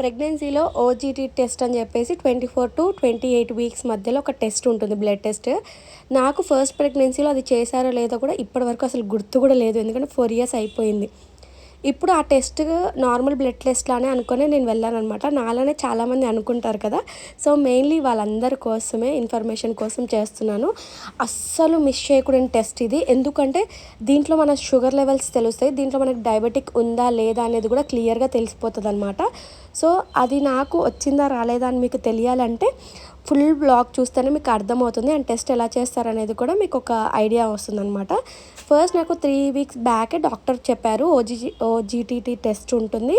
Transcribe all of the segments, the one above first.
ప్రెగ్నెన్సీలో ఓజీటీ టెస్ట్ అని చెప్పేసి twenty four to twenty eight weeks మధ్యలో ఒక టెస్ట్ ఉంటుంది బ్లడ్ టెస్ట్. నాకు ఫస్ట్ ప్రెగ్నెన్సీలో అది చేశారో లేదో కూడా ఇప్పటివరకు అసలు గుర్తు కూడా లేదు. ఎందుకంటే ఫోర్ ఇయర్స్ అయిపోయింది. ఇప్పుడు ఆ టెస్ట్ నార్మల్ బ్లడ్ టెస్ట్ లానే అనుకుని నేను వెళ్ళాను అనమాట నాలోనే చాలామంది అనుకుంటారు కదా. సో మెయిన్లీ వాళ్ళందరి కోసమే ఇన్ఫర్మేషన్ కోసం చేస్తున్నాను. అస్సలు మిస్ చేయకూడని టెస్ట్ ఇది. ఎందుకంటే దీంట్లో మన షుగర్ లెవెల్స్ తెలుస్తాయి. దీంట్లో మనకి డయాబెటిక్ ఉందా లేదా అనేది కూడా క్లియర్గా తెలిసిపోతుంది అనమాట సో అది నాకు వచ్చిందా రాలేదా అని మీకు తెలియాలంటే ఫుల్ బ్లాగ్ చూస్తేనే మీకు అర్థమవుతుంది. అండ్ టెస్ట్ ఎలా చేస్తారనేది కూడా మీకు ఒక ఐడియా వస్తుందన్నమాట. ఫస్ట్ నాకు త్రీ వీక్స్ బ్యాకే డాక్టర్ చెప్పారు ఓజీజీ ఓజీటీటీ టెస్ట్ ఉంటుంది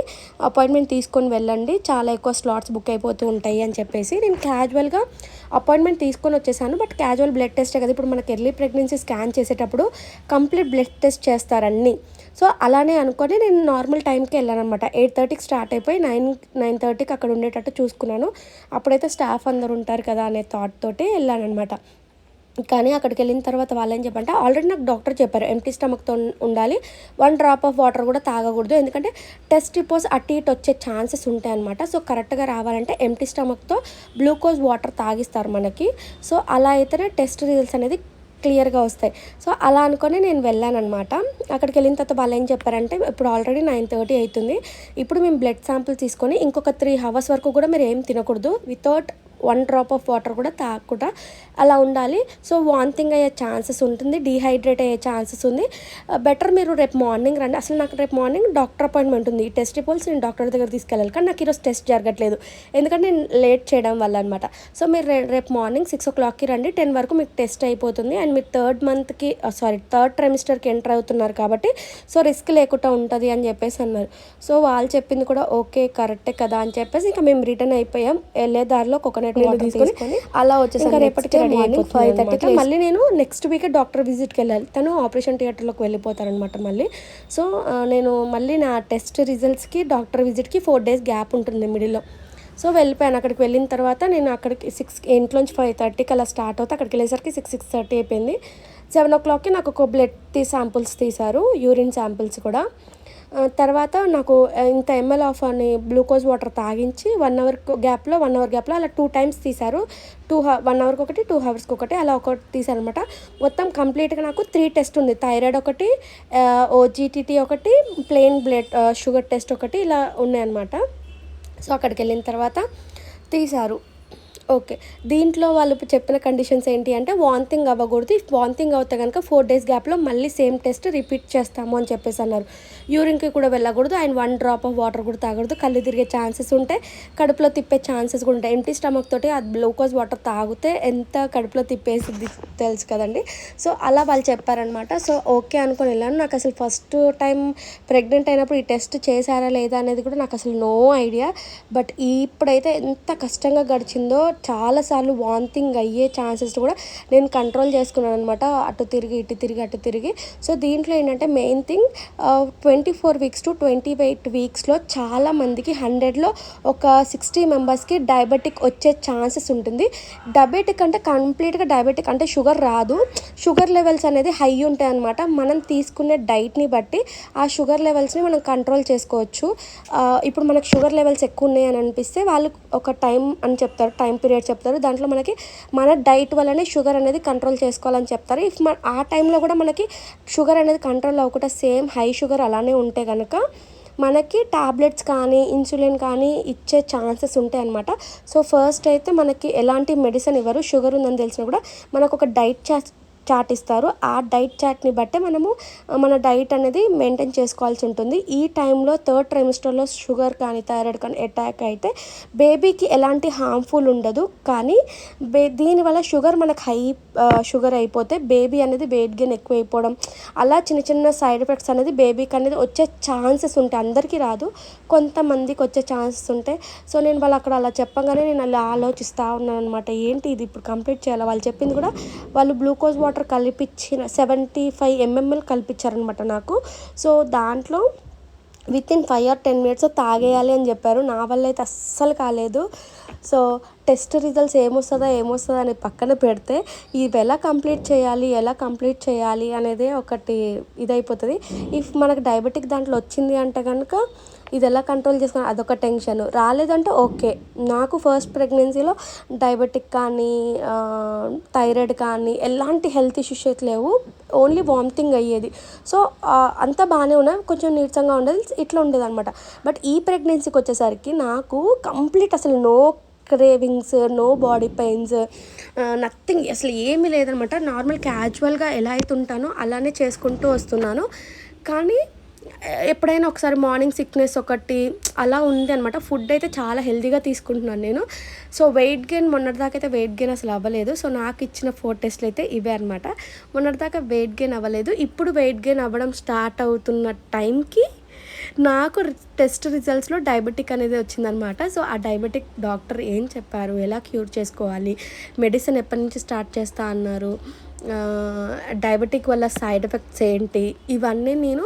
అపాయింట్మెంట్ తీసుకొని వెళ్ళండి చాలా ఎక్కువ స్లాట్స్ బుక్ అయిపోతూ ఉంటాయి అని చెప్పేసి నేను క్యాజువల్గా అపాయింట్మెంట్ తీసుకొని వచ్చేసాను. బట్ క్యాజువల్ బ్లడ్ టెస్ట్ కదా ఇప్పుడు మనకి ఎర్లీ ప్రెగ్నెన్సీ స్కాన్ చేసేటప్పుడు కంప్లీట్ బ్లడ్ టెస్ట్ చేస్తారన్నీ. సో అలానే అనుకొని నేను నార్మల్ టైంకి వెళ్ళాను అనమాట ఎయిట్ థర్టీకి స్టార్ట్ అయిపోయి నైన్ నైన్ థర్టీకి అక్కడ ఉండేటట్టు చూసుకున్నాను. అప్పుడైతే స్టాఫ్ అందరు ఉంటారు కదా అనే థాట్ తోటి వెళ్ళాను అనమాట కానీ అక్కడికి వెళ్ళిన తర్వాత వాళ్ళు ఏం చెప్పంటే ఆల్రెడీ నాకు డాక్టర్ చెప్పారు ఎంటీ స్టమక్తో ఉండాలి వన్ డ్రాప్ ఆఫ్ వాటర్ కూడా తాగకూడదు ఎందుకంటే టెస్ట్ రిపోర్ట్స్ అటు ఇటు వచ్చే ఛాన్సెస్ ఉంటాయి అనమాట సో కరెక్ట్గా రావాలంటే ఎంటీ స్టమక్తో గ్లూకోజ్ వాటర్ తాగిస్తారు మనకి. సో అలా అయితేనే టెస్ట్ రిజల్ట్స్ అనేది క్లియర్గా వస్తాయి. సో అలా అనుకొని నేను వెళ్ళాను అనమాట అక్కడికి వెళ్ళిన తర్వాత వాళ్ళు ఏం చెప్పారంటే ఇప్పుడు ఆల్రెడీ నైన్ థర్టీ అవుతుంది ఇప్పుడు మేము బ్లడ్ శాంపుల్ తీసుకొని ఇంకొక త్రీ అవర్స్ వరకు కూడా మీరు ఏం తినకూడదు without one drop of water కూడా తాగకుండా అలా ఉండాలి. సో వాంతింగ్ అయ్యే ఛాన్సెస్ ఉంటుంది డీహైడ్రేట్ అయ్యే ఛాన్సెస్ ఉంది. Uh, బెటర్ మీరు రేపు మార్నింగ్ రండి. అసలు నాకు రేపు మార్నింగ్ డాక్టర్ అపాయింట్మెంట్ ఉంది. ఈ టెస్ట్ రిపోర్ట్స్ నేను డాక్టర్ దగ్గర తీసుకెళ్ళాలి. కానీ నాకు ఈరోజు టెస్ట్ జరగట్లేదు. ఎందుకంటే నేను లేట్ చేయడం వల్ల అనమాట సో మీరు రేపు మార్నింగ్ సిక్స్ ఓ క్లాక్కి రండి. టెన్ వరకు మీకు టెస్ట్ అయిపోతుంది. అండ్ మీరు థర్డ్ మంత్కి సారీ థర్డ్ ట్రైమిస్టర్కి ఎంటర్ అవుతున్నారు కాబట్టి సో రిస్క్ లేకుండా ఉంటుంది అని చెప్పేసి అన్నారు. సో వాళ్ళు చెప్పింది కూడా ఓకే కరెక్టే కదా అని చెప్పేసి ఇంకా మేము రిటర్న్ అయిపోయాం. వెళ్ళే దారిలో కోకోనట్ నీళ్ళు తీసుకొని అలా వచ్చేసి రేపటికి అయిపోతుంది ఫైవ్ థర్టీకి మళ్ళీ నేను నెక్స్ట్ వీక్ డాక్టర్ విజిట్కి వెళ్ళాలి. తను ఆపరేషన్ థియేటర్లోకి వెళ్ళిపోతారనమాట మళ్ళీ. సో నేను మళ్ళీ నా టెస్ట్ రిజల్ట్స్కి డాక్టర్ విజిట్కి ఫోర్ డేస్ గ్యాప్ ఉంటుంది మిడిల్లో సో వెళ్ళిపోయాను. అక్కడికి వెళ్ళిన తర్వాత నేను అక్కడికి సిక్స్ ఇంట్లోంచి ఫైవ్ థర్టీకి అలా స్టార్ట్ అవుతా. అక్కడికి వెళ్ళేసరికి సిక్స్ సిక్స్ థర్టీ అయిపోయింది. సెవెన్ ఓ క్లాక్కి నాకు ఒక బ్లడ్ తీ శాంపుల్స్ తీశారు యూరిన్ శాంపుల్స్ కూడా. తర్వాత నాకు ఇంత ఎంఎల్ ఆఫ్ అని గ్లూకోజ్ వాటర్ తాగించి వన్ అవర్ గ్యాప్లో వన్ అవర్ గ్యాప్లో అలా టూ టైమ్స్ తీశారు. టూ వన్ అవర్కి ఒకటి టూ అవర్స్కి ఒకటి అలా ఒకటి తీశారనమాట మొత్తం కంప్లీట్గా నాకు త్రీ టెస్ట్ ఉంది. థైరాయిడ్ ఒకటి ఓజీటీటీ ఒకటి ప్లెయిన్ బ్లడ్ షుగర్ టెస్ట్ ఒకటి ఇలా ఉన్నాయన్నమాట. సో అక్కడికి వెళ్ళిన తర్వాత తీశారు. ఓకే. దీంట్లో వాళ్ళు ఇప్పుడు చెప్పిన కండిషన్స్ ఏంటి అంటే వాంతింగ్ అవ్వకూడదు. ఇఫ్ వాంతింగ్ అవుతే కనుక ఫోర్ డేస్ గ్యాప్లో మళ్ళీ సేమ్ టెస్ట్ రిపీట్ చేస్తాము అని చెప్పేసి అన్నారు. యూరిన్కి కూడా వెళ్ళకూడదు. And one drop of water కూడా తాగకూడదు. కళ్ళు తిరిగే ఛాన్సెస్ ఉంటాయి కడుపులో తిప్పే ఛాన్సెస్ కూడా ఉంటాయి. ఎంటీ స్టమక్ తోటి ఆ గ్లూకోజ్ వాటర్ తాగితే ఎంత కడుపులో తిప్పేసి తెలుసు కదండి. సో అలా వాళ్ళు చెప్పారనమాట సో ఓకే అనుకొని వెళ్ళాను. నాకు అసలు ఫస్ట్ టైం ప్రెగ్నెంట్ అయినప్పుడు ఈ టెస్ట్ చేశారా లేదా అనేది కూడా నాకు అసలు నో ఐడియా బట్ ఇప్పుడైతే ఎంత కష్టంగా గడిచిందో చాలాసార్లు వాంతింగ్ అయ్యే ఛాన్సెస్ కూడా నేను కంట్రోల్ చేసుకున్నాను అనమాట అటు తిరిగి ఇటు తిరిగి అటు తిరిగి. సో దీంట్లో ఏంటంటే main thing twenty four weeks to twenty eight వీక్స్లో చాలా మందికి హండ్రెడ్లో ఒక సిక్స్టీ మెంబర్స్కి డయాబెటిక్ వచ్చే ఛాన్సెస్ ఉంటుంది. డయాబెటిక్ అంటే కంప్లీట్గా డయాబెటిక్ అంటే షుగర్ రాదు. షుగర్ లెవెల్స్ అనేది హై ఉంటాయి అనమాట మనం తీసుకునే డైట్ని బట్టి ఆ షుగర్ లెవెల్స్ని మనం కంట్రోల్ చేసుకోవచ్చు. ఇప్పుడు మనకు షుగర్ లెవెల్స్ ఎక్కువ ఉన్నాయి అని అనిపిస్తే వాళ్ళు ఒక టైం అని చెప్తారు టైం పీరియడ్ చెప్తారు. దాంట్లో మనకి మన డైట్ వల్లనే షుగర్ అనేది కంట్రోల్ చేసుకోవాలని చెప్తారు. ఇఫ్ మన ఆ టైంలో కూడా మనకి షుగర్ అనేది కంట్రోల్ అవ్వకుండా సేమ్ హై షుగర్ అలానే ఉంటే కనుక మనకి టాబ్లెట్స్ కానీ ఇన్సులిన్ కానీ ఇచ్చే ఛాన్సెస్ ఉంటాయి అనమాట సో ఫస్ట్ అయితే మనకి ఎలాంటి మెడిసిన్ ఇవ్వరు. షుగర్ ఉందని తెలిసినా కూడా మనకు ఒక డైట్ చాట్ ఇస్తారు. ఆ డైట్ చాట్ని బట్టే మనము మన డైట్ అనేది మెయింటైన్ చేసుకోవాల్సి ఉంటుంది. ఈ టైంలో థర్డ్ ట్రైమిస్టర్లో షుగర్ కానీ థైరాయిడ్ కానీ అటాక్ అయితే బేబీకి ఎలాంటి హార్మ్ఫుల్ ఉండదు. కానీ బే దీనివల్ల షుగర్ మనకు హై షుగర్ అయిపోతే బేబీ అనేది వెయిట్ గెయిన్ ఎక్కువ అయిపోవడం అలా చిన్న చిన్న సైడ్ ఎఫెక్ట్స్ అనేది బేబీకి అనేది వచ్చే ఛాన్సెస్ ఉంటాయి. అందరికీ రాదు. కొంతమందికి వచ్చే ఛాన్సెస్ ఉంటాయి. సో నేను వాళ్ళు అక్కడ అలా చెప్పగానే నేను అలా ఆలోచిస్తూ ఉన్నాను అనమాట ఏంటి ఇది ఇప్పుడు కంప్లీట్ చేయాలి? వాళ్ళు చెప్పింది కూడా వాళ్ళు గ్లూకోజ్ వాటర్ కలిపించిన సెవెంటీ ఫైవ్ ఎంఎంఎల్ కల్పించారనమాట నాకు. సో దాంట్లో with in five or ten minutes తాగేయాలి అని చెప్పారు. నా వల్ల అయితే అస్సలు కాలేదు. సో టెస్ట్ రిజల్ట్స్ ఏమొస్తుందో ఏమొస్తుందో అని పక్కన పెడితే ఇవి ఎలా కంప్లీట్ చేయాలి ఎలా కంప్లీట్ చేయాలి అనేది ఒకటి ఇదైపోతుంది. ఇఫ్ మనకు డయాబెటిక్ దాంట్లో వచ్చింది అంటే కనుక ఇది ఎలా కంట్రోల్ చేసుకుని అదొక టెన్షన్. రాలేదంటే ఓకే. నాకు ఫస్ట్ ప్రెగ్నెన్సీలో డయాబెటిక్ కానీ థైరాయిడ్ కానీ ఎలాంటి హెల్త్ ఇష్యూస్ అయితే లేవు. ఓన్లీ వామిటింగ్ అయ్యేది. సో అంతా బాగానే ఉన్నా కొంచెం నీరసంగా ఉండేది ఇట్లా ఉండేది అనమాట బట్ ఈ ప్రెగ్నెన్సీకి వచ్చేసరికి నాకు కంప్లీట్ అసలు no cravings no body pains nothing అసలు ఏమీ లేదనమాట. నార్మల్ క్యాజువల్గా ఎలా అయితే ఉంటానో అలానే చేసుకుంటూ వస్తున్నాను. కానీ ఎప్పుడైనా ఒకసారి మార్నింగ్ సిక్నెస్ ఒకటి అలా ఉంది అనమాట. ఫుడ్ అయితే చాలా హెల్తీగా తీసుకుంటున్నాను నేను. సో వెయిట్ గెయిన్ మొన్నటిదాకా అయితే వెయిట్ గెయిన్ అసలు అవ్వలేదు. సో నాకు ఇచ్చిన ఫోర్ టెస్ట్లు అయితే ఇవే అనమాట. మొన్నటిదాకా వెయిట్ గెయిన్ అవ్వలేదు. ఇప్పుడు వెయిట్ గెయిన్ అవ్వడం స్టార్ట్ అవుతున్న టైంకి నాకు టెస్ట్ రిజల్ట్స్లో డయాబెటిక్ అనేది వచ్చిందనమాట సో ఆ డయాబెటిక్ డాక్టర్ ఏం చెప్పారు? ఎలా క్యూర్ చేసుకోవాలి? మెడిసిన్ ఎప్పటి నుంచి స్టార్ట్ చేస్తా అన్నారు? డయాబెటిక్ వల్ల సైడ్ ఎఫెక్ట్స్ ఏంటి? ఇవన్నీ నేను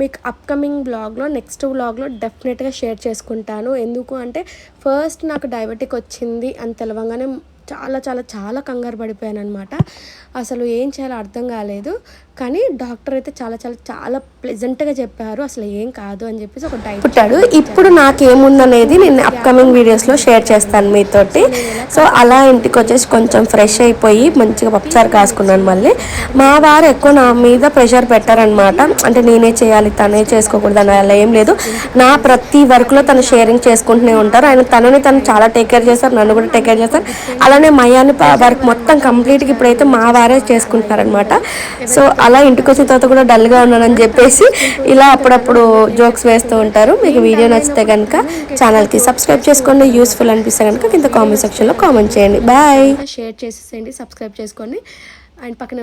మీకు అప్కమింగ్ బ్లాగ్లో నెక్స్ట్ బ్లాగ్లో డెఫినెట్గా షేర్ చేసుకుంటాను. ఎందుకు అంటే ఫస్ట్ నాకు డయాబెటిక్ వచ్చింది అని తెలవంగానే చాలా చాలా చాలా కంగారు పడిపోయాను అనమాట అసలు ఏం చేయాలో అర్థం కాలేదు. కానీ డాక్టర్ అయితే చాలా చాలా చాలా ప్లెజెంట్గా చెప్పారు. అసలు ఏం కాదు అని చెప్పేసి ఒక డైట్ పుట్టాడు. ఇప్పుడు నాకేముందనేది నేను అప్కమింగ్ వీడియోస్లో షేర్ చేస్తాను మీతోటి. సో అలా ఇంటికి వచ్చేసి కొంచెం ఫ్రెష్ అయిపోయి మంచిగా పప్పుచారు కాసుకున్నాను మళ్ళీ. మా వారు ఎక్కువ నా మీద ప్రెషర్ పెట్టారనమాట అంటే నేనే చేయాలి తనే చేసుకోకూడదు అని అలా ఏం లేదు. నా ప్రతి వర్క్లో తను షేరింగ్ చేసుకుంటూనే ఉంటారు. ఆయన తనని తను చాలా టేక్ కేర్ చేస్తారు నన్ను కూడా టేక్ కేర్ చేస్తారు. అలానే మయాని వర్క్ మొత్తం కంప్లీట్గా ఇప్పుడైతే మా వారే చేసుకుంటారనమాట సో అలా ఇంటికి వచ్చిన తర్వాత కూడా డల్గా ఉన్నానని చెప్పేసి ఇలా అప్పుడప్పుడు జోక్స్ వేస్తూ ఉంటారు. మీకు వీడియో నచ్చితే కనుక ఛానల్కి సబ్స్క్రైబ్ చేసుకోండి. యూస్ఫుల్ అనిపిస్తే కనుక కింద కామెంట్ సెక్షన్లో కామెంట్ చేయండి. బాయ్. షేర్ చేసేసేయండి సబ్స్క్రైబ్ చేసుకోండి. అండ్ పక్కన